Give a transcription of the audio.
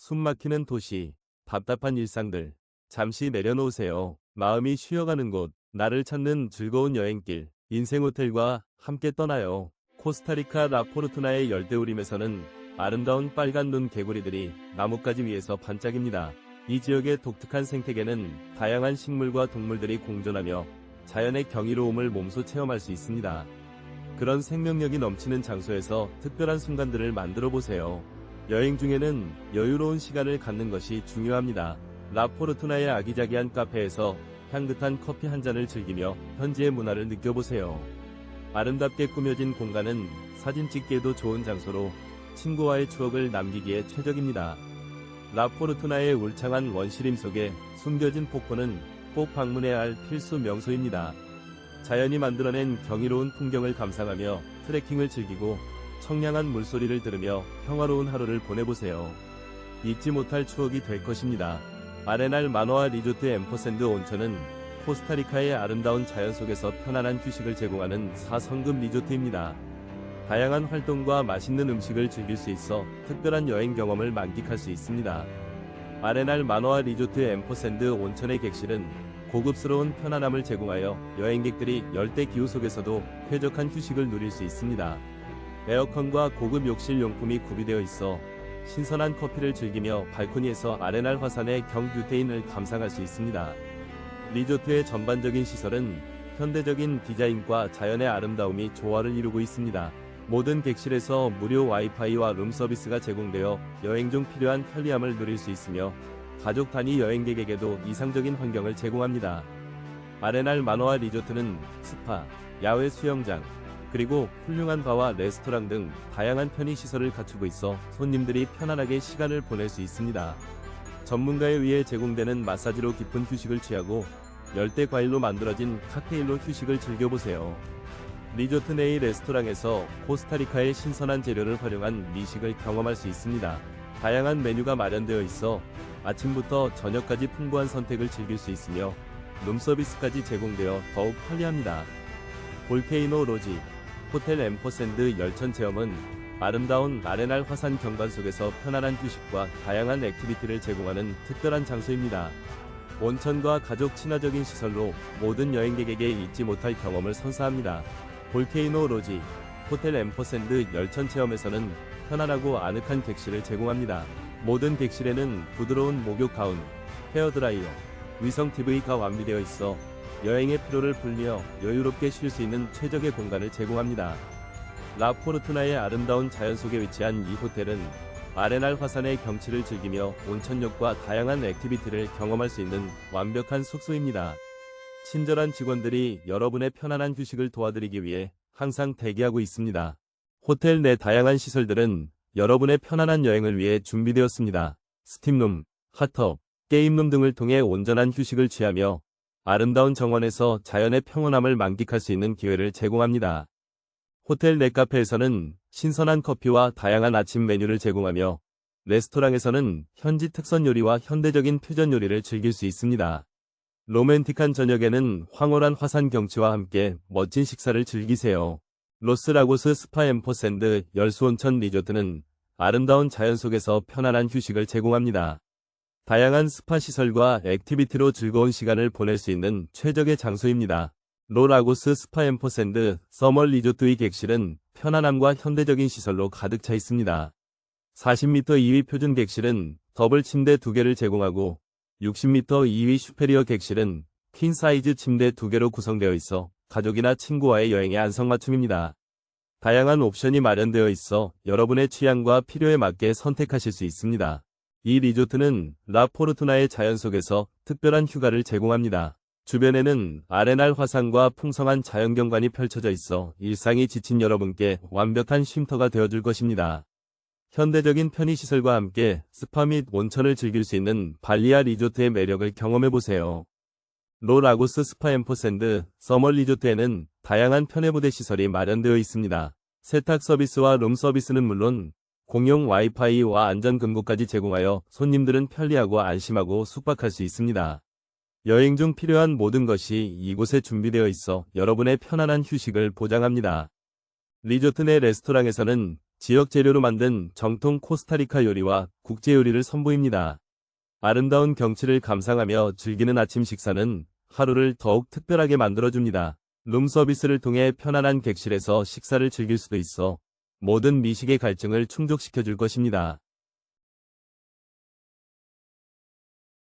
숨막히는 도시, 답답한 일상들, 잠시 내려놓으세요. 마음이 쉬어가는 곳, 나를 찾는 즐거운 여행길, 인생 호텔과 함께 떠나요. 코스타리카 라포르투나의 열대우림에서는 아름다운 빨간 눈 개구리들이 나뭇가지 위에서 반짝입니다. 이 지역의 독특한 생태계는 다양한 식물과 동물들이 공존하며 자연의 경이로움을 몸소 체험할 수 있습니다. 그런 생명력이 넘치는 장소에서 특별한 순간들을 만들어 보세요. 여행 중에는 여유로운 시간을 갖는 것이 중요합니다. 라포르투나의 아기자기한 카페에서 향긋한 커피 한 잔을 즐기며 현지의 문화를 느껴보세요. 아름답게 꾸며진 공간은 사진 찍기에도 좋은 장소로 친구와의 추억을 남기기에 최적입니다. 라포르투나의 울창한 원시림 속에 숨겨진 폭포는 꼭 방문해야 할 필수 명소입니다. 자연이 만들어낸 경이로운 풍경을 감상하며 트레킹을 즐기고 청량한 물소리를 들으며 평화로운 하루를 보내보세요. 잊지 못할 추억이 될 것입니다. 아레날 마노아 리조트 엠퍼샌드 온천은 코스타리카의 아름다운 자연 속에서 편안한 휴식을 제공하는 4성급 리조트입니다. 다양한 활동과 맛있는 음식을 즐길 수 있어 특별한 여행 경험을 만끽할 수 있습니다. 아레날 마노아 리조트 엠퍼샌드 온천의 객실은 고급스러운 편안함을 제공하여 여행객들이 열대 기후 속에서도 쾌적한 휴식을 누릴 수 있습니다. 에어컨과 고급 욕실 용품이 구비되어 있어 신선한 커피를 즐기며 발코니에서 아레날 화산의 경뷰테인을 감상할 수 있습니다. 리조트의 전반적인 시설은 현대적인 디자인과 자연의 아름다움이 조화를 이루고 있습니다. 모든 객실에서 무료 와이파이와 룸 서비스가 제공되어 여행 중 필요한 편리함을 누릴 수 있으며 가족 단위 여행객에게도 이상적인 환경을 제공합니다. 아레날 마노아 리조트는 스파, 야외 수영장, 그리고 훌륭한 바와 레스토랑 등 다양한 편의 시설을 갖추고 있어 손님들이 편안하게 시간을 보낼 수 있습니다. 전문가에 의해 제공되는 마사지로 깊은 휴식을 취하고 열대 과일로 만들어진 칵테일로 휴식을 즐겨보세요. 리조트 내의 레스토랑에서 코스타리카의 신선한 재료를 활용한 미식을 경험할 수 있습니다. 다양한 메뉴가 마련되어 있어 아침부터 저녁까지 풍부한 선택을 즐길 수 있으며 룸서비스까지 제공되어 더욱 편리합니다. 볼케이노 로지, 호텔 엠퍼샌드 열천 체험은 아름다운 아레날 화산 경관 속에서 편안한 휴식과 다양한 액티비티를 제공하는 특별한 장소입니다. 온천과 가족 친화적인 시설로 모든 여행객에게 잊지 못할 경험을 선사합니다. 볼케이노 로지, 호텔 엠퍼샌드 열천 체험에서는 편안하고 아늑한 객실을 제공합니다. 모든 객실에는 부드러운 목욕 가운, 헤어드라이어, 위성 TV가 완비되어 있어 여행의 피로를 풀며 여유롭게 쉴 수 있는 최적의 공간을 제공합니다. 라포르투나의 아름다운 자연 속에 위치한 이 호텔은 아레날 화산의 경치를 즐기며 온천욕과 다양한 액티비티를 경험할 수 있는 완벽한 숙소입니다. 친절한 직원들이 여러분의 편안한 휴식을 도와드리기 위해 항상 대기하고 있습니다. 호텔 내 다양한 시설들은 여러분의 편안한 여행을 위해 준비되었습니다. 스팀룸, 핫tub, 게임룸 등을 통해 온전한 휴식을 취하며 아름다운 정원에서 자연의 평온함을 만끽할 수 있는 기회를 제공합니다. 호텔 내 카페에서는 신선한 커피와 다양한 아침 메뉴를 제공하며 레스토랑에서는 현지 특선 요리와 현대적인 퓨전 요리를 즐길 수 있습니다. 로맨틱한 저녁에는 황홀한 화산 경치와 함께 멋진 식사를 즐기세요. 로스라고스 스파 엠퍼샌드 열수온천 리조트는 아름다운 자연 속에서 편안한 휴식을 제공합니다. 다양한 스파 시설과 액티비티로 즐거운 시간을 보낼 수 있는 최적의 장소입니다. 로라고스 스파 엠퍼샌드 서멀 리조트의 객실은 편안함과 현대적인 시설로 가득 차 있습니다. 40m 2위 표준 객실은 더블 침대 2개를 제공하고 60m 2위 슈페리어 객실은 퀸 사이즈 침대 2개로 구성되어 있어 가족이나 친구와의 여행에 안성맞춤입니다. 다양한 옵션이 마련되어 있어 여러분의 취향과 필요에 맞게 선택하실 수 있습니다. 이 리조트는 라포르투나의 자연 속에서 특별한 휴가를 제공합니다. 주변에는 아레날 화산과 풍성한 자연경관이 펼쳐져 있어 일상이 지친 여러분께 완벽한 쉼터가 되어줄 것입니다. 현대적인 편의시설과 함께 스파 및 온천을 즐길 수 있는 발리아 리조트의 매력을 경험해보세요. 로라고스 스파 엠퍼샌드 서멀 리조트에는 다양한 편의부대 시설이 마련되어 있습니다. 세탁 서비스와 룸 서비스는 물론 공용 와이파이와 안전금고까지 제공하여 손님들은 편리하고 안심하고 숙박할 수 있습니다. 여행 중 필요한 모든 것이 이곳에 준비되어 있어 여러분의 편안한 휴식을 보장합니다. 리조트 내 레스토랑에서는 지역 재료로 만든 정통 코스타리카 요리와 국제 요리를 선보입니다. 아름다운 경치를 감상하며 즐기는 아침 식사는 하루를 더욱 특별하게 만들어줍니다. 룸 서비스를 통해 편안한 객실에서 식사를 즐길 수도 있어 모든 미식의 갈증을 충족시켜 줄 것입니다.